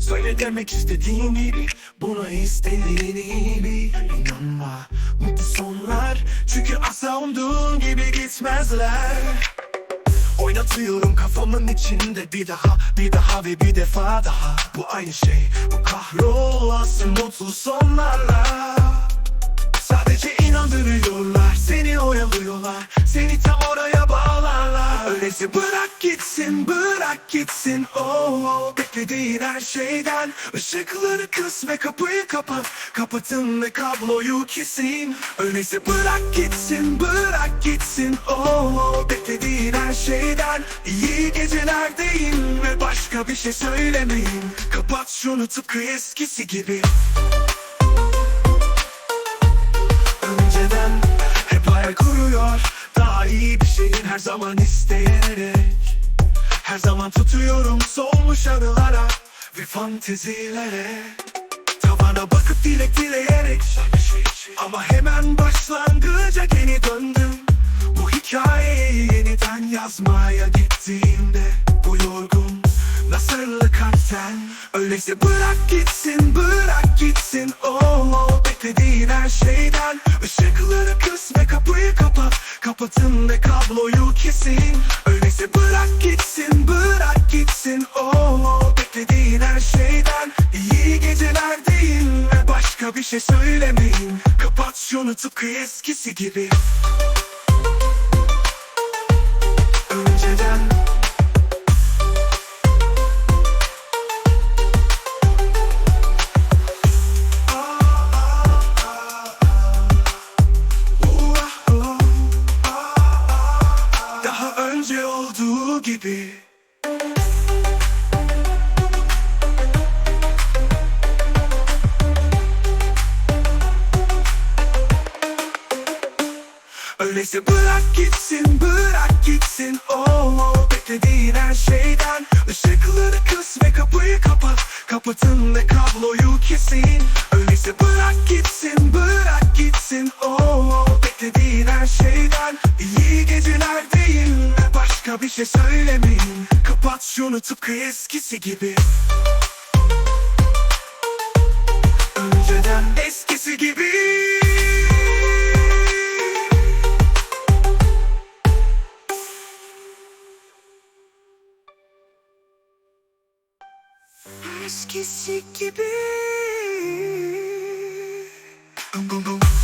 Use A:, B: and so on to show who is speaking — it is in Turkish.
A: Söyle demek istediğimi Buna istediğini bil İnanma mutlu sonlar. Çünkü asla umduğun gibi gitmezler. Oynatıyorum kafamın içinde bir daha Bir daha ve bir defa daha. Bu aynı şey Bu kahrolası mutlu sonlarla. Sadece inandırıyorlar Seni oyalıyorlar. Seni tam Öyleyse bırak gitsin Bırak gitsin. Oh, oh. Beklediğin her şeyden Işıkları kıs ve kapıyı kapat Kapatın ve kabloyu kesin. Öyleyse bırak gitsin Bırak gitsin. Oh, oh. Beklediğin her şeyden İyi geceler deyin Ve başka bir şey söylemeyin. Kapat şunu tıpkı eskisi gibi. Önceden Hep hayal kuruyor. Daha iyi bir her zaman isteyerek Her zaman tutuyorum solmuş anılara Ve fantezilere Tavana bakıp dilek dileyerek Ama hemen başlangıca geri döndüm Bu hikayeyi yeniden yazmaya gittiğimde Bu yorgun Nasırlı kalpten Öyleyse bırak gitsin bırak gitsin oh, oh. Beklediğin her şeyden Işıkları kıs ve kapıyı kapat Kapatın ve kabloyu Geceler deyin Ve başka bir şey söylemeyin Kapat şunu tıpkı eskisi gibi. Önceden. Daha önce olduğu gibi Öyleyse bırak gitsin, bırak gitsin. Oh, oh. Beklediğin her şeyden. Işıkları kıs ve kapıyı kapat. Kapatın ve kabloyu kesin. Öyleyse bırak gitsin, bırak gitsin. Oh, oh. Beklediğin her şeyden. İyi geceler deyin başka bir şey söylemeyin. Kapat şunu tıpkı eskisi gibi Eskisi gibi. Bum bum bum